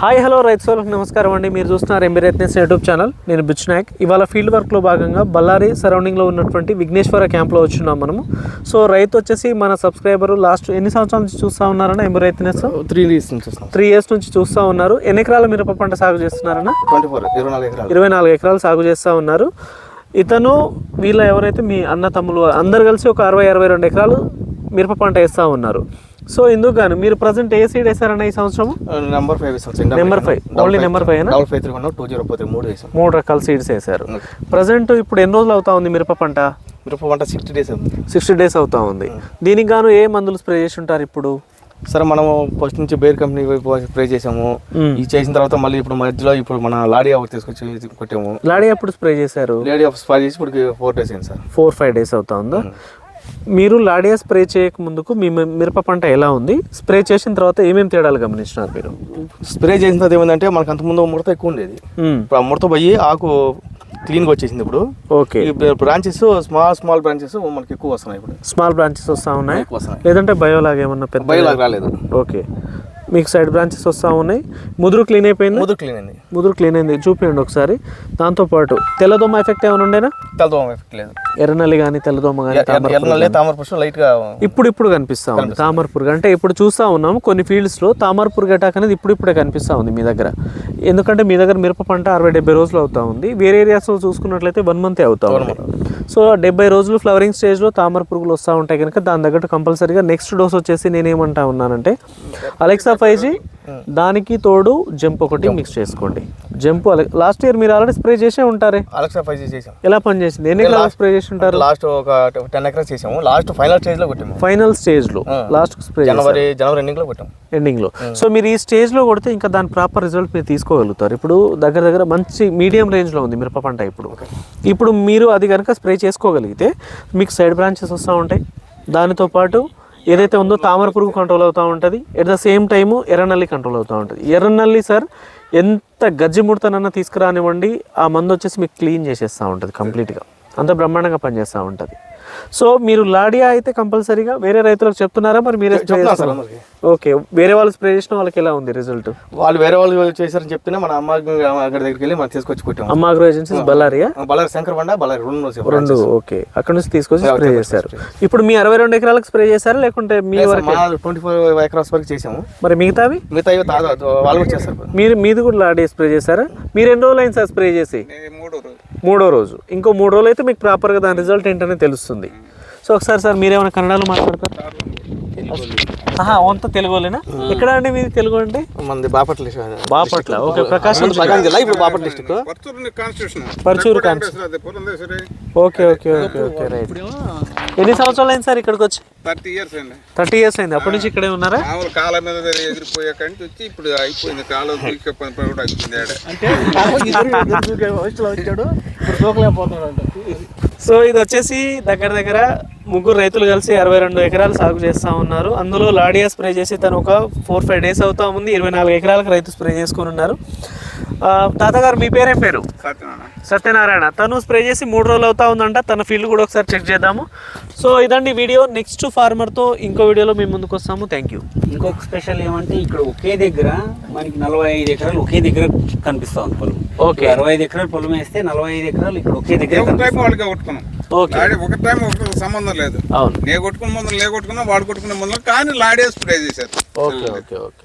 Hi hello రైతు సోలకు నమస్కారం అండి. మీరు చూస్తున్నారు ఎంబీ రైత్నెస్ యూట్యూబ్ ఛానల్. నేను బిచ్ నాయక్. ఇవాళ ఫీల్డ్ వర్క్లో భాగంగా బళ్ళారి సరౌండింగ్లో ఉన్నటువంటి విఘ్నేశ్వర క్యాంప్లో వచ్చున్నాం మనము. సో రైతు వచ్చేసి మన సబ్స్క్రైబర్ లాస్ట్ ఎన్ని సంవత్సరాల నుంచి చూస్తూ ఉన్నారన్న ఎంబీ రైత్నెస్? త్రీ లీస్ నుంచి త్రీ ఇయర్స్ నుంచి చూస్తూ ఉన్నారు. ఎన్ని ఎకరాల మిరప పంట సాగు చేస్తున్నారన్న? ట్వంటీ ఫోర్ ఇరవై నాలుగు ఎకరాలు. ఇరవై నాలుగు ఎకరాలు సాగు చేస్తూ ఉన్నారు. ఇతను వీళ్ళ ఎవరైతే మీ అన్న తమ్ములు అందరు కలిసి ఒక అరవై అరవై రెండు ఎకరాలు మిరప పంట వేస్తూ ఉన్నారు. సో ఇందుకు మీరు ప్రజెంట్ ఏ సీడ్ వేసారన్న ఈ సంవత్సరం నెంబర్ ఫైవ్ వేసాం number five only number five double five three one two zero four three మూడు వేసాం మూడు రకాల సీడ్స్ వేశారు. ప్రజెంట్ ఇప్పుడు ఎన్ని రోజులు అవుతా ఉంది మిరప పంట? మిరప పంట సిక్స్టీ డేస్ సిక్స్టీ డేస్ అవుతా ఉంది. దీనికి గాను ఏ మందులు స్ప్రే చేసి ఉంటారు ఇప్పుడు? సరే మనము ఫస్ట్ నుంచి బేర్ కంపెనీ స్ప్రే చేసాము. ఇది చేసిన తర్వాత మళ్ళీ ఇప్పుడు మధ్యలో ఇప్పుడు మన లాడీ అవర్ తీసుకొచ్చి కొట్టాము. లాడీ ఎప్పుడు స్ప్రే చేశారు? లేడీ ఆఫ్ స్ప్రే చేసి ఇప్పుడు ఫోర్ డేస్ అయింది సార్. ఫోర్ ఫైవ్ డేస్ అవుతా ఉందా? మీరు లాడియా స్ప్రే చేయక ముందుకు మీ మిరప పంట ఎలా ఉంది? స్ప్రే చేసిన తర్వాత ఏమేమి తేడాలు గమనించినారు మీరు? స్ప్రే చేసిన తర్వాత ఏమైందంటే మనకు అంతకుముందు ముడత ఎక్కువ ఉండేది. ఇప్పుడు ఆ ముడత పోయి ఆకు క్లీన్గా వచ్చేసింది ఇప్పుడు. Okay. Branches small small branches మనకి ఎక్కువ వస్తున్నాయి ఇప్పుడు. స్మాల్ బ్రాంచెస్ వస్తూ ఉన్నాయి. లేదంటే బయోలాగా ఏమన్నా పెద్ద బయలాగా రాలేదు. ఓకే. మీకు సైడ్ బ్రాంచెస్ వస్తూ ఉన్నాయి. ముదురు క్లీన్ అయిపోయింది? ముదురు క్లీన్ అయింది. ముదురు క్లీన్ అయింది. చూపించండి ఒకసారి. దాంతోపాటు తెల్లదోమ ఎఫెక్ట్ ఏమైనా ఉండేనా? తెల్లదోమ ఎఫెక్ట్ లేదు. ఎర్రనల్లి కానీ తెల్లదోమ కానీ ఎర్రనల్లే లైట్గా ఇప్పుడు ఇప్పుడు కనిపిస్తా ఉంది. తామర పురుగు అంటే ఇప్పుడు చూస్తా ఉన్నాము కొన్ని ఫీల్డ్స్లో తామర పురుగు అటాక్ అనేది ఇప్పుడు ఇప్పుడే కనిపిస్తా ఉంది మీ దగ్గర. ఎందుకంటే మీ దగ్గర మిరప పంట అరవై డెబ్బై రోజులు అవుతా ఉంది. వేరే ఏరియాస్లో చూసుకున్నట్లయితే వన్ మంత్ అవుతా ఉంది. సో డెబ్బై రోజులు ఫ్లవరింగ్ స్టేజ్లో తామర పురుగులు వస్తూ ఉంటాయి కనుక దాని తగ్గట్టు కంపల్సరీగా నెక్స్ట్ డోస్ వచ్చేసి నేనేమంటా ఉన్నానంటే అలెక్సా ఫైవ్ జీ దానికి తోడు జంప్ ఒకటి మిక్స్ చేసుకోండి. జంప్ లాస్ట్ ఇయర్ మీరు ఆల్రెడీ స్ప్రే చేసే ఉంటారే? అలెక్సా ఫైవ్ జీ చేసాం. ఎలా పనిచేసింది ఎన్ని ఎకరాలు స్ప్రే చేసి ఉంటారు? లాస్ట్ ఒక టెన్ ఎకర్స్ చేసాము. లాస్ట్ ఫైనల్ స్టేజ్లో కొట్టాము. ఫైనల్ స్టేజ్లో లాస్ట్ స్ప్రే జనవరి జనవరి ఎండింగ్లో కొట్టాము. ఎండింగ్లో సో మీరు ఈ స్టేజ్లో కొడితే ఇంకా దాని ప్రాపర్ రిజల్ట్ మీరు తీసుకోగలుగుతారు. ఇప్పుడు దగ్గర దగ్గర మంచి మీడియం రేంజ్లో ఉంది మిరప పంట ఇప్పుడు. ఇప్పుడు మీరు అది కనుక స్ప్రే చేసుకోగలిగితే మీకు సైడ్ బ్రాంచెస్ వస్తూ ఉంటాయి. దానితో పాటు ఏదైతే ఉందో తామర పురుగు కంట్రోల్ అవుతూ ఉంటుంది ఎట్ ద సేమ్ టైము ఎర్రనల్లి కంట్రోల్ అవుతూ ఉంటుంది. ఎర్రనల్లి సార్ ఎంత గజ్జి ముడతనన్నా తీసుకురానివ్వండి ఆ మందు వచ్చేసి మీకు క్లీన్ చేసేస్తూ ఉంటుంది కంప్లీట్గా అంత బ్రహ్మాండంగా పనిచేస్తూ ఉంటుంది. సో మీరు లాడియా అయితే కంపల్సరీగా వేరే రైతులకు చెప్తున్నారా? మరి మీరే స్ప్రే చెప్తున్నా. ఓకే. వేరే వాళ్ళు స్ప్రే చేసిన వాళ్ళకి ఎలా ఉంది రిజల్ట్? వాళ్ళు వేరే వాళ్ళు చేశారని చెప్తేనే మన అమ్మ అక్కడ దగ్గరికి వెళ్ళి మనం తీసుకొచ్చి కొట్టాము. అమ్మ అగ్రో ఏజెన్సీస్ బల్లారియా బళ్ళారి శంకర్ బండ బళ్ళారి రెండు. రెండు ఓకే. అక్కడ నుంచి తీసుకొచ్చి స్ప్రే చేశారు. ఇప్పుడు మీ అరవై రెండు ఎకరాలకు స్ప్రే చేశారా? లేకుంటే మీ వరకు? ట్వంటీ ఫోర్ ఎకరాస్ వరకు చేసాము మరి మిగతావి? మిగతా ఇవి తాగా వాళ్ళు చేస్తారు మీరు మీది కూడా లాడి స్ప్రే చేశారా? మీరు ఎన్ని రోజులు అయింది సార్ స్ప్రే చేసి? మూడో రోజు. ఇంకో మూడు రోజులు అయితే మీకు ప్రాపర్గా దాని రిజల్ట్ ఏంటనే తెలుస్తుంది. సో ఒకసారి సార్ మీరేమైనా కన్నడలో మాట్లాడతారు ఆహా అంతా తెలుగులేనా ఎక్కడ అండి మీది తెలుగు అంటే మంది బాపట్ల బాపట్ల ఓకే ప్రకాశం జిల్లా ఇప్పుడు Bapatla district Parchur okay okay okay okay right ఎన్ని సంవత్సరాలు అయింది సార్ ఇక్కడికి వచ్చి థర్టీ ఇయర్స్ అండి థర్టీ ఇయర్స్ అయింది అప్పటి నుంచి ఇక్కడే ఉన్నారా మామూలు కాలం మీద ఎగిరిపోయే కంటి వచ్చి ఇప్పుడు అయిపోయింది కాలం కూడా అయిపోయింది ఆడ సో ఇది వచ్చేసి దగ్గర దగ్గర ముగ్గురు రైతులు కలిసి అరవై రెండు ఎకరాలు సాగు చేస్తూ ఉన్నారు. అందులో లాడియా స్ప్రే చేసి తను ఒక ఫోర్ ఫైవ్ డేస్ అవుతా ఉంది. ఇరవై నాలుగు ఎకరాలకు రైతు స్ప్రే చేసుకుని ఉన్నారు. తాతగారు మీ పేరేం పేరు? సత్యనారాయణ. సత్యనారాయణ. తను స్ప్రే చేసి మూడు రోజులు అవుతా ఉందంట. తన ఫీల్డ్ కూడా ఒకసారి చెక్ చేద్దాము. సో ఇదండి వీడియో. నెక్స్ట్ ఫార్మర్తో ఇంకో వీడియోలో మేము ముందుకు వస్తాము. థ్యాంక్ యూ ఇంకొక స్పెషల్ ఏమంటే ఇక్కడ ఒకే దగ్గర మనకి నలభై ఐదు ఎకరాలు ఒకే దగ్గర కనిపిస్తా ఉంది పొలం. ఓకే. అరవై ఐదు ఎకరాలు పొలం వేస్తే నలభై ఐదు ఎకరాలు ఇక్కడ ఒకే దగ్గర ఒక టైం వాళ్ళకి కొట్టుకున్నాం. ఓకే ఒక టైం ఒక సంబంధం లేదు. అవును. నే కొట్టుకున్న ముందు లే కొట్టుకున్నా వాడు కొట్టుకున్న ముందు కానీ లాడే స్ప్రే చేశారు. Okay okay okay.